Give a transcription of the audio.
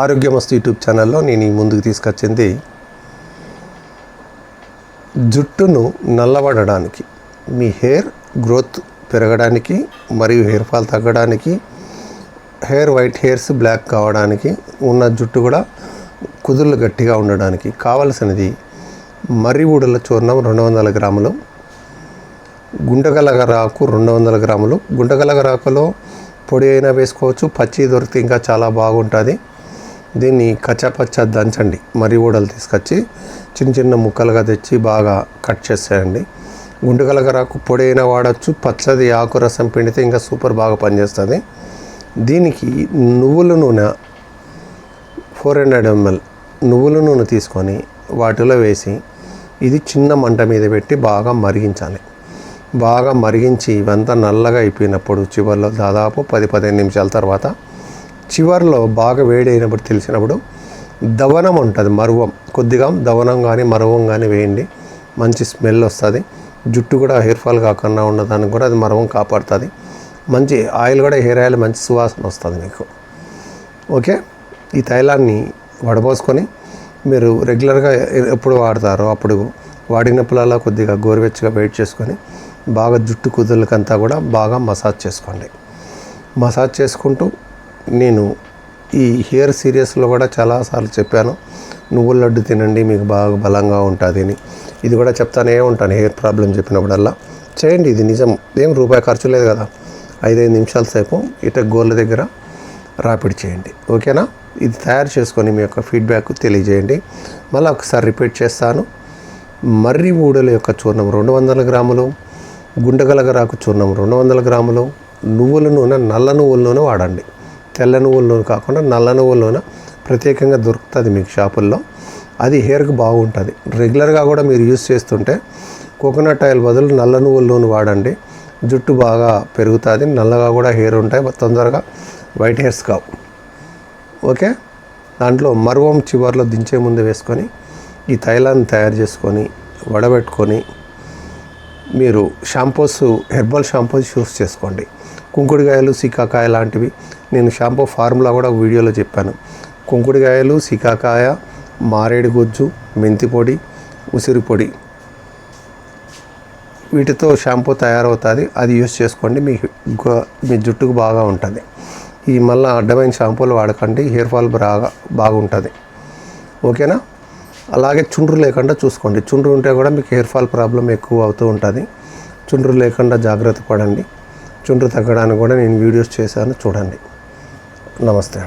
ఆరోగ్యమస్తు YouTube ఛానల్లో నేను ఈ ముందుకు తీసుకొచ్చింది జుట్టును నల్లబడడానికి మీ హెయిర్ గ్రోత్ పెరగడానికి మరియు హెయిర్ ఫాల్ తగ్గడానికి హెయిర్ వైట్ హెయిర్స్ బ్లాక్ కావడానికి ఉన్న జుట్టు కూడా కుదుర్లు గట్టిగా ఉండడానికి కావలసినది మర్రి ఊడల చూర్ణం రెండు వందల గ్రాములు గుంటగలగరాకు రెండు వందల గ్రాములు. గుంటగలగరాకులో పొడి అయినా వేసుకోవచ్చు పచ్చి దొరికితే ఇంకా చాలా బాగుంటుంది. దీన్ని కచ్చపచ్చ దంచండి. మరి ఊడలు తీసుకొచ్చి చిన్న చిన్న ముక్కలుగా తెచ్చి బాగా కట్ చేసేయండి. గుండుగలగరాకు పొడి వాడచ్చు పచ్చది ఆకురసం పిండితే ఇంకా సూపర్ బాగా పనిచేస్తుంది. దీనికి నువ్వుల నూనె ఫోర్ హండ్రెడ్ ఎంఎల్ నువ్వుల నూనె తీసుకొని వాటిలో వేసి ఇది చిన్న మంట మీద పెట్టి బాగా మరిగించాలి. బాగా మరిగించి ఇవంతా నల్లగా అయిపోయినప్పుడు చివరిలో దాదాపు పది పదిహేను నిమిషాల తర్వాత చివరిలో బాగా వేడి అయినప్పుడు తెలిసినప్పుడు దవనం ఉంటుంది మరువం. కొద్దిగా దవనం కానీ మరువం కానీ వేయండి. మంచి స్మెల్ వస్తుంది. జుట్టు కూడా హెయిర్ ఫాల్ కాకుండా ఉన్నదానికి కూడా అది మరువం కాపాడుతుంది. మంచి ఆయిల్ కూడా హెయిర్ ఆయిల్ మంచి సువాసన వస్తుంది మీకు. ఓకే? ఈ తైలాన్ని వడబోసుకొని మీరు రెగ్యులర్గా ఎప్పుడు వాడతారో అప్పుడు వాడినప్పుడల్లా కొద్దిగా గోరువెచ్చగా వెయిట్ చేసుకొని బాగా జుట్టు కుదులకంతా కూడా బాగా మసాజ్ చేసుకోండి. మసాజ్ చేసుకుంటూ నేను ఈ హెయిర్ సీరియస్లో కూడా చాలాసార్లు చెప్పాను నువ్వుల లడ్డు తినండి మీకు బాగా బలంగా ఉంటుంది అని. ఇది కూడా చెప్తానే ఉంటాను హెయిర్ ప్రాబ్లం చెప్పినప్పుడల్లా. చేయండి ఇది నిజం. ఏం రూపాయి ఖర్చు లేదు కదా. ఐదైదు నిమిషాల సేపు ఇట గోళ్ళ దగ్గర రాపిడి చేయండి. ఓకేనా? ఇది తయారు చేసుకొని మీ యొక్క ఫీడ్బ్యాక్ తెలియజేయండి. మళ్ళీ ఒకసారి రిపీట్ చేస్తాను. మర్రి ఊడల యొక్క చూర్ణం రెండు వందల గ్రాములు గుండగలగరాకు చూర్ణం రెండు వందల గ్రాములు నువ్వుల నూనె నల్ల నువ్వుల నూనె వాడండి. తెల్ల నువ్వుల నూనె కాకుండా నల్ల నువ్వుల నూనె ప్రత్యేకంగా దొరుకుతుంది మీకు షాపుల్లో. అది హెయిర్కి బాగుంటుంది. రెగ్యులర్గా కూడా మీరు యూస్ చేస్తుంటే కోకోనట్ ఆయిల్ బదులు నల్ల నువ్వుల నూనె వాడండి. జుట్టు బాగా పెరుగుతుంది. నల్లగా కూడా హెయిర్ ఉంటాయి. తొందరగా వైట్ హెయిర్స్ కావు. ఓకే? దాంట్లో మరువం చివర్లో దించే ముందు వేసుకొని ఈ తైలాన్ని తయారు చేసుకొని వడబెట్టుకొని మీరు షాంపూస్ హెర్బల్ షాంపూస్ యూస్ చేసుకోండి. కుంకుడుకాయలు సీకాకాయ లాంటివి. నేను షాంపూ ఫార్ములా కూడా వీడియోలో చెప్పాను. కుంకుడుకాయలు సీకాకాయ మారేడు గుజ్జు మెంతి పొడి ఉసిరి పొడి. వీటితో షాంపూ తయారవుతుంది. అది యూస్ చేసుకోండి. మీ మీ జుట్టుకు బాగా ఉంటుంది. ఈ మళ్ళీ అడ్డమైన షాంపూలు వాడకండి. హెయిర్ ఫాల్ బాగా బాగుంటుంది. ఓకేనా? అలాగే చుండ్రు లేకుండా చూసుకోండి. చుండ్రు ఉంటే కూడా మీకు హెయిర్ ఫాల్ ప్రాబ్లం ఎక్కువ అవుతూ ఉంటుంది. చుండ్రు లేకుండా జాగ్రత్త పడండి. చుండ్రు తగ్గడానికి కూడా నేను వీడియోస్ చేశాను. చూడండి. నమస్తే అండి.